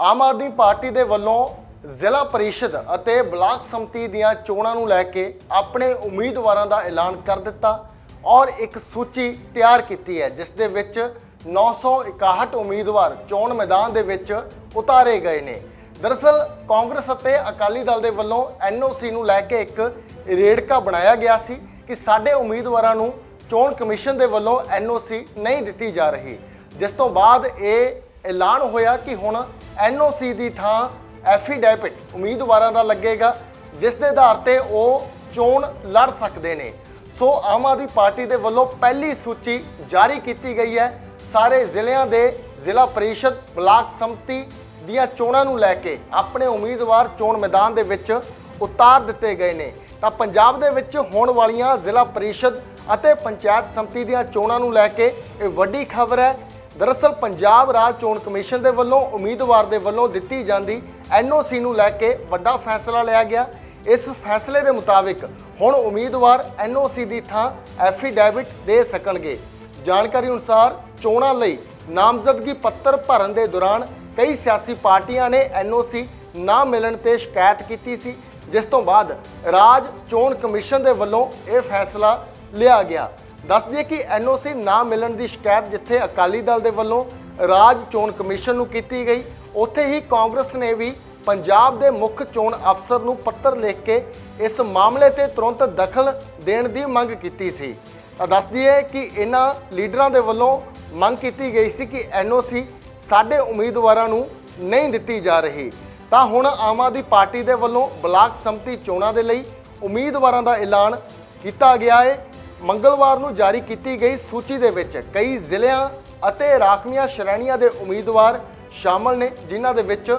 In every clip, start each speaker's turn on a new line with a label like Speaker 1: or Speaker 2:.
Speaker 1: Aam Aadmi party ਦੇ ਵੱਲੋਂ ਜ਼ਿਲ੍ਹਾ ਪਰਿਸ਼ਦ ਅਤੇ ਬਲਾਕ ਸੰਮਤੀ ਦੀਆਂ ਚੋਣਾਂ ਨੂੰ ਲੈ ਕੇ ਆਪਣੇ ਉਮੀਦਵਾਰਾਂ ਦਾ ਐਲਾਨ ਕਰ ਦਿੱਤਾ ਔਰ ਇੱਕ ਸੂਚੀ ਤਿਆਰ ਕੀਤੀ ਹੈ, ਜਿਸ ਦੇ ਵਿੱਚ 961 ਉਮੀਦਵਾਰ ਚੋਣ ਮੈਦਾਨ ਦੇ ਵਿੱਚ ਉਤਾਰੇ ਗਏ ਨੇ। ਦਰਅਸਲ, ਕਾਂਗਰਸ ਅਤੇ ਅਕਾਲੀ ਦਲ ਦੇ ਵੱਲੋਂ ਐਨਓਸੀ ਨੂੰ ਲੈ ਕੇ ਇੱਕ ਰੇੜਕਾ ਬਣਾਇਆ ਗਿਆ ਸੀ ਕਿ ਸਾਡੇ ਉਮੀਦਵਾਰਾਂ ਨੂੰ ਚੋਣ ਕਮਿਸ਼ਨ ਦੇ ਵੱਲੋਂ ਐਨਓਸੀ ਨਹੀਂ ਦਿੱਤੀ ਜਾ ਰਹੀ। ਜਿਸ ਤੋਂ ਬਾਅਦ ਇਹ ਐਲਾਨ ਹੋਇਆ ਕਿ ਹੁਣ ਐਨਓਸੀ ਦੀ ਥਾਂ ਐਫੀਡੈਵਿਟ ਉਮੀਦਵਾਰਾਂ ਦਾ ਲੱਗੇਗਾ, ਜਿਸ ਦੇ ਆਧਾਰ ਤੇ ਉਹ ਚੋਣ ਲੜ ਸਕਦੇ ਨੇ। ਸੋ ਆਮ ਆਦਮੀ ਪਾਰਟੀ ਦੇ ਵੱਲੋਂ ਪਹਿਲੀ ਸੂਚੀ ਜਾਰੀ ਕੀਤੀ ਗਈ ਹੈ। ਸਾਰੇ ਜ਼ਿਲ੍ਹਿਆਂ ਦੇ ਜ਼ਿਲ੍ਹਾ ਪਰਿਸ਼ਦ, ਬਲਾਕ ਸੰਮਤੀ ਦੀਆਂ ਚੋਣਾਂ ਨੂੰ ਲੈ ਕੇ ਆਪਣੇ ਉਮੀਦਵਾਰ ਚੋਣ ਮੈਦਾਨ ਦੇ ਵਿੱਚ ਉਤਾਰ ਦਿੱਤੇ ਗਏ ਨੇ। ਤਾਂ ਪੰਜਾਬ ਦੇ ਵਿੱਚ ਹੋਣ ਵਾਲੀਆਂ ਜ਼ਿਲ੍ਹਾ ਪਰਿਸ਼ਦ ਅਤੇ ਪੰਚਾਇਤ ਸੰਮਤੀ ਦੀਆਂ ਚੋਣਾਂ ਨੂੰ ਲੈ ਕੇ ਇਹ ਵੱਡੀ ਖਬਰ ਹੈ। ਦਰਅਸਲ ਪੰਜਾਬ ਰਾਜ ਚੋਣ ਕਮਿਸ਼ਨ ਦੇ ਵੱਲੋਂ, ਉਮੀਦਵਾਰ ਦੇ ਵੱਲੋਂ ਦਿੱਤੀ ਜਾਂਦੀ ਐਨਓਸੀ ਨੂੰ ਲੈ ਕੇ ਵੱਡਾ ਫੈਸਲਾ ਲਿਆ ਗਿਆ। ਇਸ ਫੈਸਲੇ ਦੇ ਮੁਤਾਬਿਕ ਹੁਣ ਉਮੀਦਵਾਰ ਐਨਓਸੀ ਦੀ ਥਾਂ ਐਫੀਡੈਵਿਟ ਦੇ ਸਕਣਗੇ। ਜਾਣਕਾਰੀ ਅਨੁਸਾਰ ਚੋਣਾਂ ਲਈ ਨਾਮਜ਼ਦਗੀ ਪੱਤਰ ਭਰਨ ਦੇ ਦੌਰਾਨ ਕਈ ਸਿਆਸੀ ਪਾਰਟੀਆਂ ਨੇ ਐਨਓਸੀ ਨਾ ਮਿਲਣ ਤੇ ਸ਼ਿਕਾਇਤ ਕੀਤੀ ਸੀ, ਜਿਸ ਤੋਂ ਬਾਅਦ ਰਾਜ ਚੋਣ ਕਮਿਸ਼ਨ ਦੇ ਵੱਲੋਂ ਇਹ ਫੈਸਲਾ ਲਿਆ ਗਿਆ। ਦੱਸ ਦਈਏ ਕਿ ਐਨਓਸੀ ਨਾ ਮਿਲਣ ਦੀ ਸ਼ਿਕਾਇਤ ਜਿੱਥੇ ਅਕਾਲੀ ਦਲ ਦੇ ਵੱਲੋਂ ਰਾਜ ਚੋਣ ਕਮਿਸ਼ਨ ਨੂੰ ਕੀਤੀ ਗਈ, ਉੱਥੇ ਹੀ ਕਾਂਗਰਸ ਨੇ ਵੀ ਪੰਜਾਬ ਦੇ ਮੁੱਖ ਚੋਣ ਅਫਸਰ ਨੂੰ ਪੱਤਰ ਲਿਖ ਕੇ ਇਸ ਮਾਮਲੇ ਤੇ ਤੁਰੰਤ ਦਖਲ ਦੇਣ ਦੀ ਮੰਗ ਕੀਤੀ ਸੀ। ਤਾਂ ਦੱਸ ਦਈਏ ਕਿ ਇਹਨਾਂ ਲੀਡਰਾਂ ਦੇ ਵੱਲੋਂ ਮੰਗ ਕੀਤੀ ਗਈ ਸੀ ਕਿ ਐਨਓਸੀ ਸਾਡੇ ਉਮੀਦਵਾਰਾਂ ਨੂੰ ਨਹੀਂ ਦਿੱਤੀ ਜਾ ਰਹੀ। ਤਾਂ ਹੁਣ ਆਮ ਆਦਮੀ ਪਾਰਟੀ ਦੇ ਵੱਲੋਂ ਬਲਾਕ ਸੰਮਤੀ ਚੋਣਾਂ ਦੇ ਲਈ ਉਮੀਦਵਾਰਾਂ ਦਾ ਐਲਾਨ ਕੀਤਾ ਗਿਆ ਹੈ ਮੰਗਲਵਾਰ ਨੂੰ ਜਾਰੀ ਕੀਤੀ ਗਈ ਸੂਚੀ ਦੇ ਵਿੱਚ ਕਈ ਜ਼ਿਲ੍ਹਿਆਂ ਅਤੇ ਰਾਖਵੀਆਂ ਸ਼੍ਰੇਣੀਆਂ ਦੇ ਉਮੀਦਵਾਰ ਸ਼ਾਮਲ ਨੇ, ਜਿਨ੍ਹਾਂ ਦੇ ਵਿੱਚ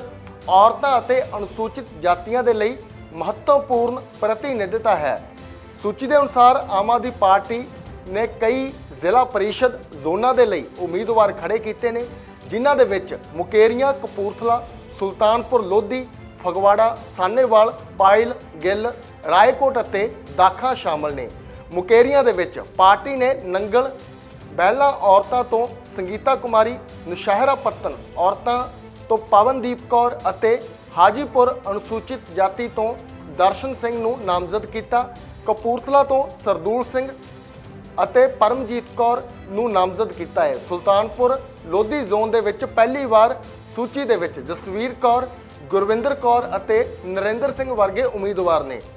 Speaker 1: ਔਰਤਾਂ ਅਤੇ ਅਨੁਸੂਚਿਤ ਜਾਤੀਆਂ ਦੇ ਲਈ ਮਹੱਤਵਪੂਰਨ ਪ੍ਰਤੀਨਿਧਤਾ ਹੈ। ਸੂਚੀ ਦੇ ਅਨੁਸਾਰ ਆਮ ਆਦਮੀ ਪਾਰਟੀ ਨੇ ਕਈ ਜ਼ਿਲ੍ਹਾ ਪਰਿਸ਼ਦ ਜ਼ੋਨਾਂ ਦੇ ਲਈ ਉਮੀਦਵਾਰ ਖੜੇ ਕੀਤੇ ਨੇ, ਜਿਨ੍ਹਾਂ ਦੇ ਵਿੱਚ ਮੁਕੇਰੀਆਂ, ਕਪੂਰਥਲਾ, ਸੁਲਤਾਨਪੁਰ, ਲੋਧੀ, ਫਗਵਾੜਾ ਸਾਨੇਵਾਲ ਪਾਇਲ, ਗਿੱਲ, ਰਾਏਕੋਟ ਅਤੇ ਦਾਖਾ ਸ਼ਾਮਲ ਨੇ। ਮੁਕੇਰੀਆਂ ਦੇ ਵਿੱਚ ਪਾਰਟੀ ਨੇ ਨੰਗਲ, ਬਹਿਲਾ ਔਰਤਾਂ ਤੋਂ ਸੰਗੀਤਾ ਕੁਮਾਰੀ, ਨੁਸ਼ਹਿਰਾ ਪੱਤਨ ਔਰਤਾਂ ਤੋਂ ਪਵਨਦੀਪ ਕੌਰ ਅਤੇ ਹਾਜੀਪੁਰ ਅਨੁਸੂਚਿਤ ਜਾਤੀ ਤੋਂ ਦਰਸ਼ਨ ਸਿੰਘ ਨੂੰ ਨਾਮਜ਼ਦ ਕੀਤਾ, ਕਪੂਰਥਲਾ ਤੋਂ ਸਰਦੂਲ ਸਿੰਘ ਅਤੇ ਪਰਮਜੀਤ ਕੌਰ ਨੂੰ ਨਾਮਜ਼ਦ ਕੀਤਾ ਹੈ। ਸੁਲਤਾਨਪੁਰ ਲੋਧੀ ਜ਼ੋਨ ਦੇ ਵਿੱਚ ਪਹਿਲੀ ਵਾਰ ਸੂਚੀ ਦੇ ਵਿੱਚ ਜਸਵੀਰ ਕੌਰ, ਗੁਰਵਿੰਦਰ ਕੌਰ ਅਤੇ ਨਰਿੰਦਰ ਸਿੰਘ ਵਰਗੇ ਉਮੀਦਵਾਰ ਨੇ।